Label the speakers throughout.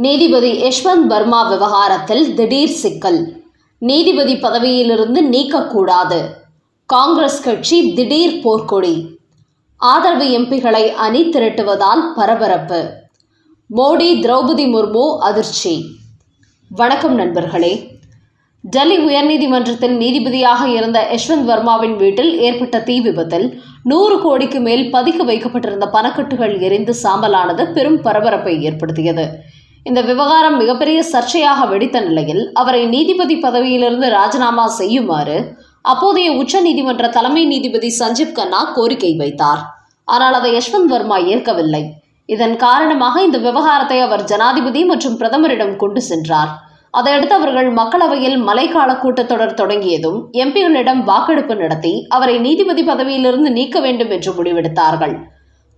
Speaker 1: நீதிபதி யஷ்வந்த் வர்மா விவகாரத்தில் திடீர் சிக்கல். நீதிபதி பதவியிலிருந்து நீக்கக்கூடாது. காங்கிரஸ் கட்சி திடீர் போர்க்கொடி. ஆதரவு எம்பிகளை அணி திரட்டுவதால் பரபரப்பு. மோடி திரௌபதி முர்மு அதிர்ச்சி. வணக்கம் நண்பர்களே. டெல்லி உயர்நீதிமன்றத்தின் நீதிபதியாக இருந்த யஷ்வந்த் வர்மாவின் வீட்டில் ஏற்பட்ட தீ விபத்தில் நூறு கோடிக்கு மேல் பதுக்கி வைக்கப்பட்டிருந்த பணக்கட்டுகள் எரிந்து சாம்பலானது பெரும் பரபரப்பை ஏற்படுத்தியது. இந்த விவகாரம் மிகப்பெரிய சர்ச்சையாக வெடித்த நிலையில் அவரை நீதிபதி பதவியிலிருந்து ராஜினாமா செய்யுமாறு அப்போதைய உச்சநீதிமன்ற தலைமை நீதிபதி சஞ்சீவ் கன்னா கோரிக்கை வைத்தார். ஆனால் அதை யஷ்வந்த் வர்மா ஏற்கவில்லை. இதன் காரணமாக இந்த விவகாரத்தை அவர் ஜனாதிபதி மற்றும் பிரதமரிடம் கொண்டு சென்றார். அதையடுத்து அவர்கள் மக்களவையில் மழைக்கால கூட்டத்தொடர் தொடங்கியதும் எம்பிகளிடம் வாக்கெடுப்பு நடத்தி அவரை நீதிபதி பதவியிலிருந்து நீக்க வேண்டும் என்று முடிவெடுத்தார்கள்.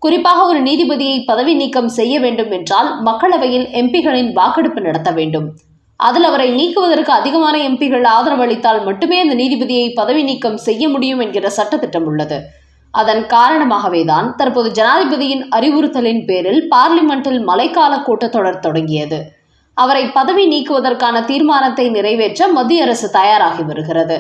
Speaker 1: குறிப்பாக ஒரு நீதிபதியை பதவி நீக்கம் செய்ய வேண்டும் என்றால் மக்களவையில் எம்பிகளின் வாக்கெடுப்பு நடத்த வேண்டும். அதில் அவரை நீக்குவதற்கு அதிகமான எம்பிகள் ஆதரவளித்தால் மட்டுமே அந்த நீதிபதியை பதவி நீக்கம் செய்ய முடியும் என்கிற சட்டத்திட்டம் உள்ளது. அதன் காரணமாகவே தான் தற்போது ஜனாதிபதியின் அறிவுறுத்தலின் பேரில் பார்லிமெண்டில் மழைக்கால கூட்டத்தொடர் தொடங்கியது. அவரை பதவி நீக்குவதற்கான தீர்மானத்தை நிறைவேற்ற மத்திய அரசு தயாராகி வருகிறது.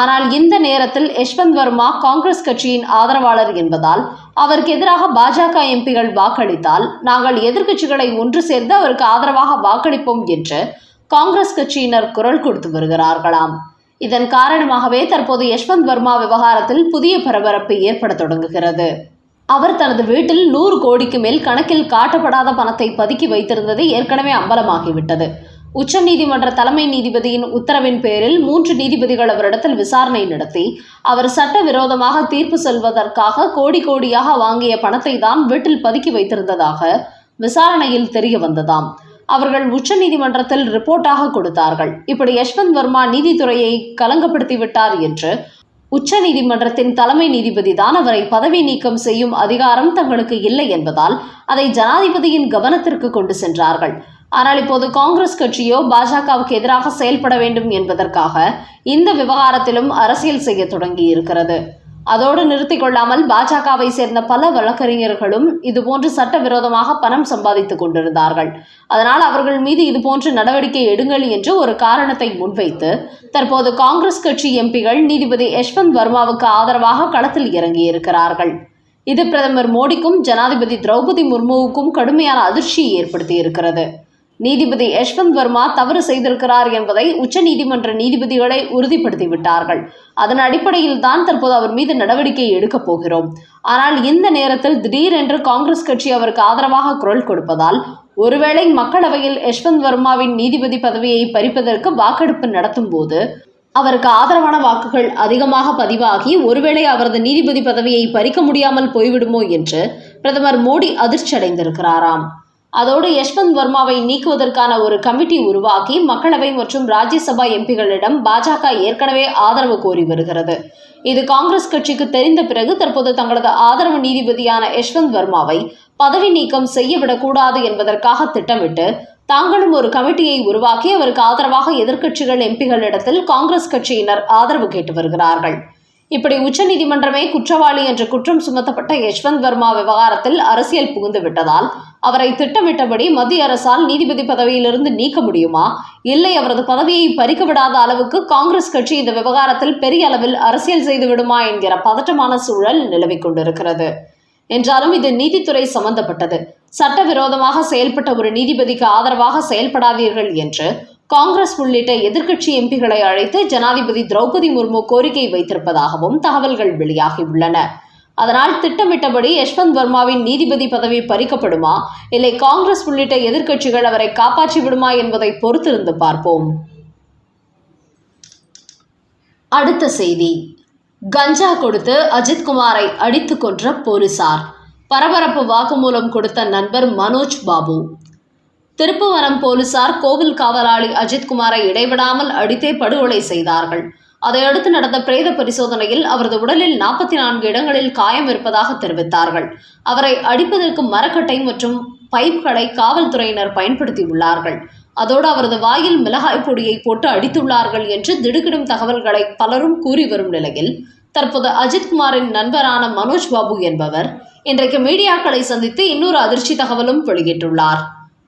Speaker 1: ஆனால் இந்த நேரத்தில் யஷ்வந்த் வர்மா காங்கிரஸ் கட்சியின் ஆதரவாளர் என்பதால் அவருக்கு எதிராக பாஜக எம்பிகள் வாக்களித்தால் நாங்கள் எதிர்க்கட்சிகளை ஒன்று சேர்ந்து அவருக்கு ஆதரவாக வாக்களிப்போம் என்று காங்கிரஸ் கட்சியினர் குரல் கொடுத்து வருகிறார்களாம். இதன் காரணமாகவே தற்போது யஷ்வந்த் வர்மா விவகாரத்தில் புதிய பரபரப்பு ஏற்பட தொடங்குகிறது. அவர் தனது வீட்டில் நூறு கோடிக்கு மேல் கணக்கில் காட்டப்படாத பணத்தை பதுக்கி வைத்திருந்தது ஏற்கனவே அம்பலமாகிவிட்டது. உச்சநீதிமன்ற தலைமை நீதிபதியின் உத்தரவின் பேரில் மூன்று நீதிபதிகள் அவரிடத்தில் விசாரணை நடத்தி அவர் சட்டவிரோதமாக தீர்ப்பு செல்வதற்காக கோடி கோடியாக வாங்கிய பணத்தை தான் வீட்டில் பதுக்கி வைத்திருந்ததாக விசாரணையில் தெரிய வந்ததாம். அவர்கள் உச்சநீதிமன்றத்தில் ரிப்போர்ட்டாக கொடுத்தார்கள். இப்படி யஷ்வந்த் வர்மா நீதித்துறையை கலங்கப்படுத்தி விட்டார் என்று உச்சநீதிமன்றத்தின் தலைமை நீதிபதி தான் அவரை பதவி நீக்கம் செய்யும் அதிகாரம் தங்களுக்கு இல்லை என்பதால் அதை ஜனாதிபதியின் கவனத்திற்கு கொண்டு சென்றார்கள். ஆனால் இப்போது காங்கிரஸ் கட்சியோ பாஜகவுக்கு எதிராக செயல்பட வேண்டும் என்பதற்காக இந்த விவகாரத்திலும் அரசியல் செய்ய தொடங்கி இருக்கிறது. அதோடு நிறுத்திக் கொள்ளாமல் பாஜகவை சேர்ந்த பல வழக்கறிஞர்களும் இதுபோன்று சட்டவிரோதமாக பணம் சம்பாதித்துக் கொண்டிருந்தார்கள். அதனால் அவர்கள் மீது இதுபோன்று நடவடிக்கை எடுங்கள் என்று ஒரு காரணத்தை முன்வைத்து தற்போது காங்கிரஸ் கட்சி எம்பிகள் நீதிபதி யஷ்வந்த் வர்மாவுக்கு ஆதரவாக களத்தில் இறங்கியிருக்கிறார்கள். இது பிரதமர் மோடிக்கும் ஜனாதிபதி திரௌபதி முர்முவுக்கும் கடுமையான அதிர்ச்சியை ஏற்படுத்தியிருக்கிறது. நீதிபதி யஷ்வந்த் வர்மா தவறு செய்திருக்கிறார் என்பதை உச்சநீதிமன்ற நீதிபதிகளை உறுதிப்படுத்திவிட்டார்கள். அதன் அடிப்படையில் தான் தற்போது அவர் மீது நடவடிக்கை எடுக்கப் போகிறோம். ஆனால் இந்த நேரத்தில் திடீரென்று காங்கிரஸ் கட்சி அவருக்கு ஆதரவாக குரல் கொடுப்பதால் ஒருவேளை மக்களவையில் யஷ்வந்த் வர்மாவின் நீதிபதி பதவியை பறிப்பதற்கு வாக்கெடுப்பு நடத்தும் போது அவருக்கு ஆதரவான வாக்குகள் அதிகமாக பதிவாகி ஒருவேளை அவரது நீதிபதி பதவியை பறிக்க முடியாமல் போய்விடுமோ என்று பிரதமர் மோடி அதிர்ச்சி அடைந்திருக்கிறாராம் அதோடு யஷ்வந்த் வர்மாவை நீக்குவதற்கான ஒரு கமிட்டி உருவாக்கி மக்களவை மற்றும் ராஜ்யசபா எம்பிகளிடம் பாஜக ஏற்கனவே ஆதரவு கோரி வருகிறது. இது காங்கிரஸ் கட்சிக்கு தெரிந்த பிறகு தற்போது தங்களது ஆதரவு நீதிபதியான யஷ்வந்த் வர்மாவை பதவி நீக்கம் செய்யவிடக்கூடாது என்பதற்காக திட்டமிட்டு தாங்களும் ஒரு கமிட்டியை உருவாக்கி அவருக்கு ஆதரவாக எதிர்க்கட்சிகள் எம்பிகளிடத்தில் காங்கிரஸ் கட்சியினர் ஆதரவு கேட்டு வருகிறார்கள். இப்படி உச்சநீதிமன்றமே குற்றவாளி என்று குற்றம் சுமத்தப்பட்ட யஷ்வந்த் வர்மா விவகாரத்தில் அரசியல் புகுந்து விட்டதால் அவரை திட்டமிட்டபடி மத்திய அரசால் நீதிபதி பதவியிலிருந்து நீக்க முடியுமா? இல்லை அவரது பதவியை பறிக்க விடாத அளவுக்கு காங்கிரஸ் கட்சி இந்த விவகாரத்தில் பெரிய அளவில் அரசியல் செய்து விடுமா என்கிற பதட்டமான சூழல் நிலவிக் கொண்டிருக்கிறது. என்றாலும் இது நீதித்துறை சம்பந்தப்பட்டது. சட்டவிரோதமாக செயல்பட்ட ஒரு நீதிபதிக்கு ஆதரவாக செயல்படாதீர்கள் என்று காங்கிரஸ் உள்ளிட்ட எதிர்க்கட்சி எம்பிகளை அழைத்து ஜனாதிபதி திரௌபதி முர்மு கோரிக்கை வைத்திருப்பதாகவும் தகவல்கள் வெளியாகியுள்ளன. அதனால் திட்டமிட்டபடி யஷ்வந்த் வர்மாவின் நீதிபதி பதவி பறிக்கப்படுமா? இல்லை காங்கிரஸ் உள்ளிட்ட எதிர்க்கட்சிகள் அவரை காப்பாற்றி விடுமா என்பதை பொறுத்திருந்து பார்ப்போம். அடுத்த செய்தி. கஞ்சா கொடுத்து அஜித்குமாரை அடித்து கொன்ற போலீசார். பரபரப்பு வாக்குமூலம் கொடுத்த நண்பர் மனோஜ் பாபு. திருப்புவனம் போலீசார் கோவில் காவலாளி அஜித்குமாரை இடைவிடாமல் அடித்தே படுகொலை செய்தார்கள். அதையடுத்து நடந்த பிரேத பரிசோதனையில் அவரது உடலில் நாற்பத்தி நான்கு இடங்களில் காயம் இருப்பதாக தெரிவித்தார்கள். அவரை அடிப்பதற்கு மரக்கட்டை மற்றும் பைப்களை காவல்துறையினர் பயன்படுத்தியுள்ளார்கள். அதோடு அவரது வாயில் மிளகாய் பொடியை போட்டு அடித்துள்ளார்கள் என்று திடுக்கிடும் தகவல்களை பலரும் கூறி வரும் நிலையில் தற்போது அஜித்குமாரின் நண்பரான மனோஜ் பாபு என்பவர் இன்றைக்கு மீடியாக்களை சந்தித்து இன்னொரு அதிர்ச்சி தகவலும் வெளியிட்டுள்ளார்.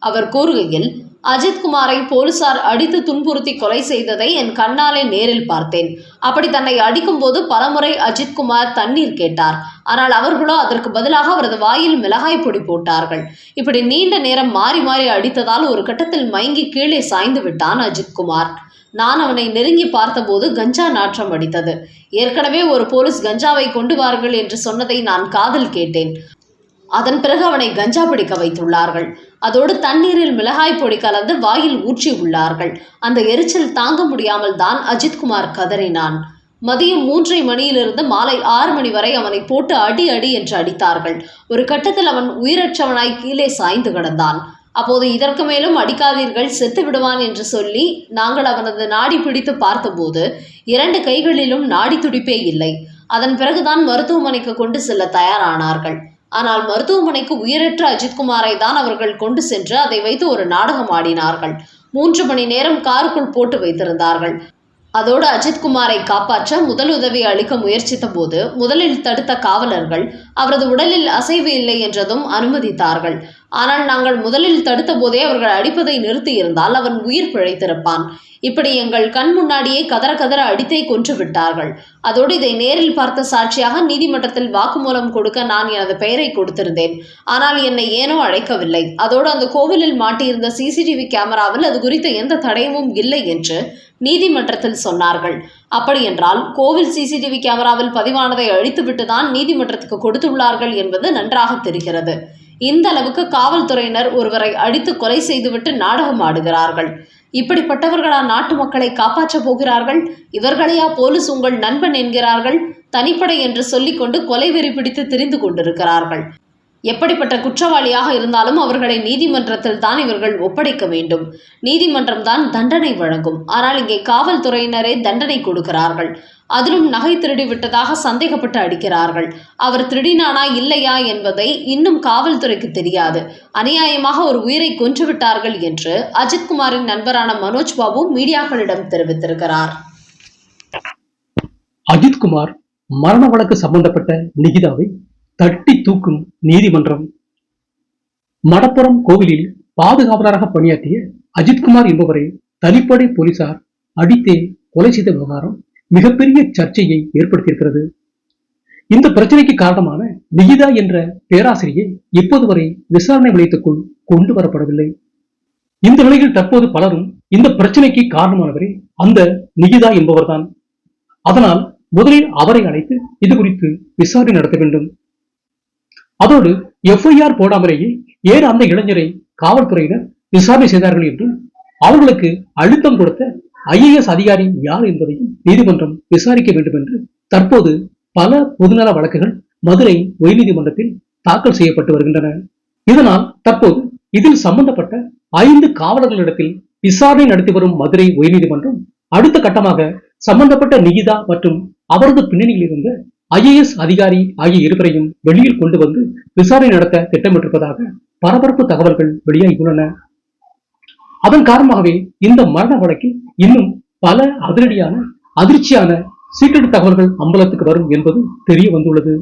Speaker 1: அவர் கூறுகையில் அஜித்குமாரை போலீசார் அடித்து துன்புறுத்தி கொலை செய்ததை என் கண்ணாலே நேரில் பார்த்தேன். அப்படி தன்னை அடிக்கும்போது பலமுறை அஜித்குமார் தண்ணீர் கேட்டார். ஆனால் அவர்களோ அதற்கு பதிலாக அவரது வாயில் மிளகாய் பொடி போட்டார்கள். இப்படி நீண்ட நேரம் மாறி மாறி அடித்ததால் ஒரு கட்டத்தில் மயங்கி கீழே சாய்ந்து விட்டான் அஜித்குமார் நான் அவனை நெருங்கி பார்த்தபோது கஞ்சா நாற்றம் அடித்தது. ஏற்கனவே ஒரு போலீஸ் கஞ்சாவை கொண்டு வார்கள் என்று சொன்னதை நான் காதல் கேட்டேன். அதன் பிறகு அவனை கஞ்சா பிடிக்க வைத்துள்ளார்கள். அதோடு தண்ணீரில் மிளகாய் பொடி கலந்து வாயில் ஊற்றி உள்ளார்கள். அந்த எரிச்சல் தாங்க முடியாமல் தான் அஜித்குமார் கதறினான். மதியம் மூன்றரை மணியிலிருந்து மாலை ஆறு மணி வரை அவனை போட்டு அடி அடி என்று அடித்தார்கள். ஒரு கட்டத்தில் அவன் உயிரற்றவனாய் கீழே சாய்ந்து கிடந்தான். அப்போது இதற்கு மேலும் அடிக்காதீர்கள் செத்து விடுவான் என்று சொல்லி நாங்கள் அவனது நாடி பிடித்து பார்த்தபோது இரண்டு கைகளிலும் நாடி துடிப்பே இல்லை. அதன் பிறகுதான் மருத்துவமனைக்கு கொண்டு செல்ல தயாரானார்கள். ஆனால் மருத்துவமனைக்கு உயிரற்ற அஜித்குமாரை தான் அவர்கள் கொண்டு சென்று அதை வைத்து ஒரு நாடகம் ஆடினார்கள். மூன்று மணி நேரம் காருக்குள் போட்டு வைத்திருந்தார்கள். அதோடு அஜித்குமாரை காப்பாற்ற முதலுதவி அளிக்க முயற்சித்த போது முதலில் தடுத்த காவலர்கள் அவரது உடலில் அசைவு இல்லை என்றதும் அனுமதித்தார்கள். ஆனால் நாங்கள் முதலில் தடுத்த போதே அவர்கள் அடிப்பதை நிறுத்தியிருந்தால் அவன் உயிர் பிழைத்திருப்பான். இப்படி எங்கள் கண் முன்னாடியே கதற கதற அடித்தே கொன்று விட்டார்கள். அதோடு இதை நேரில் பார்த்த சாட்சியாக நீதிமன்றத்தில் வாக்குமூலம் கொடுக்க நான் எனது பெயரை கொடுத்திருந்தேன். ஆனால் என்னை ஏனோ அழைக்கவில்லை. அதோடு அந்த கோவிலில் மாட்டியிருந்த சிசிடிவி கேமராவில் அது குறித்த எந்த தடயமும் இல்லை என்று நீதிமன்றத்தில் சொன்னார்கள். அப்படியென்றால் கோவில் சிசிடிவி கேமராவில் பதிவானதை அழித்துவிட்டு தான் நீதிமன்றத்துக்கு கொடுத்துள்ளார்கள் என்பது நன்றாக தெரிகிறது. இந்த அளவுக்கு காவல்துறையினர் ஒருவரை அடித்து கொலை செய்துவிட்டு நாடகம் ஆடுகிறார்கள். இப்படிப்பட்டவர்களா நாட்டு மக்களை காப்பாற்றப் போகிறார்கள்? இவர்களையா போலீஸ் உங்கள் நண்பன் என்கிறார்கள்? தனிப்படை என்று சொல்லிக்கொண்டு கொலை வெறி பிடித்து திரிந்து கொண்டிருக்கிறார்கள். எப்படிப்பட்ட குற்றவாளியாக இருந்தாலும் அவர்களை நீதிமன்றத்தில் தான் இவர்கள் ஒப்படைக்க வேண்டும். நீதிமன்றம் தான் தண்டனை வழங்கும். ஆனால் இங்கே காவல்துறையினரே தண்டனை கொடுக்கிறார்கள். அதிலும் நகை திருடி விட்டதாக சந்தேகப்பட்டு அடிக்கிறார்கள். அவர் திருடினானா இல்லையா என்பதை இன்னும் காவல்துறைக்கு தெரியாது. அநியாயமாக ஒரு உயிரை கொன்று விட்டார்கள் என்று அஜித்குமாரின் நண்பரான மனோஜ் பாபு மீடியாக்களிடம் தெரிவித்திருக்கிறார்.
Speaker 2: அஜித்குமார் மரண வழக்கு சம்பந்தப்பட்ட நிகிதாவை தட்டி தூக்கும் நீதிமன்றம். மடப்புறம் கோவிலில் பாதுகாவலராக பணியாற்றிய அஜித்குமார் என்பவரை தனிப்படை போலீசார் அடித்தே கொலை செய்த விவகாரம் மிகப்பெரிய சர்ச்சையை ஏற்படுத்தியிருக்கிறது. இந்த பிரச்சனைக்கு காரணமான நிகிதா என்ற பேராசிரியை இப்போது வரை விசாரணை நிலையத்துக்குள் கொண்டு வரப்படவில்லை. இந்த நிலையில் தற்போது பலரும் இந்த பிரச்சனைக்கு காரணமானவரே அந்த நிகிதா என்பவர்தான். அதனால் முதலில் அவரை அழைத்து இது குறித்து விசாரணை நடத்த வேண்டும். அதோடு எஃப்ஐஆர் போடாமலேயே ஏன் அந்த இளைஞரை காவல்துறையினர் விசாரணை செய்தார்கள் என்றும் அவர்களுக்கு அழுத்தம் கொடுத்த ஐஏஎஸ் அதிகாரி யார் என்பதையும் நீதிமன்றம் விசாரிக்க வேண்டும் என்று தற்போது பல பொதுநல வழக்குகள் மதுரை உயர்நீதிமன்றத்தில் தாக்கல் செய்யப்பட்டு வருகின்றன. இதனால் தற்போது இதில் சம்பந்தப்பட்ட ஐந்து காவலர்களிடத்தில் விசாரணை நடத்தி வரும் மதுரை உயர்நீதிமன்றம் அடுத்த கட்டமாக சம்பந்தப்பட்ட நிகிதா மற்றும் அவரது பின்னணியில் இருந்த ஐஏஎஸ் அதிகாரி ஆகிய இருவரையும் வெளியில் கொண்டு வந்து விசாரணை நடத்த திட்டமிட்டிருப்பதாக பரபரப்பு தகவல்கள் வெளியாகியுள்ளன. அதன் காரணமாகவே இந்த மரண வழக்கில் இன்னும் பல அதிரடியான அதிர்ச்சியான சீக்கிரட் தகவல்கள் அம்பலத்துக்கு வரும் என்பது தெரிய வந்துள்ளது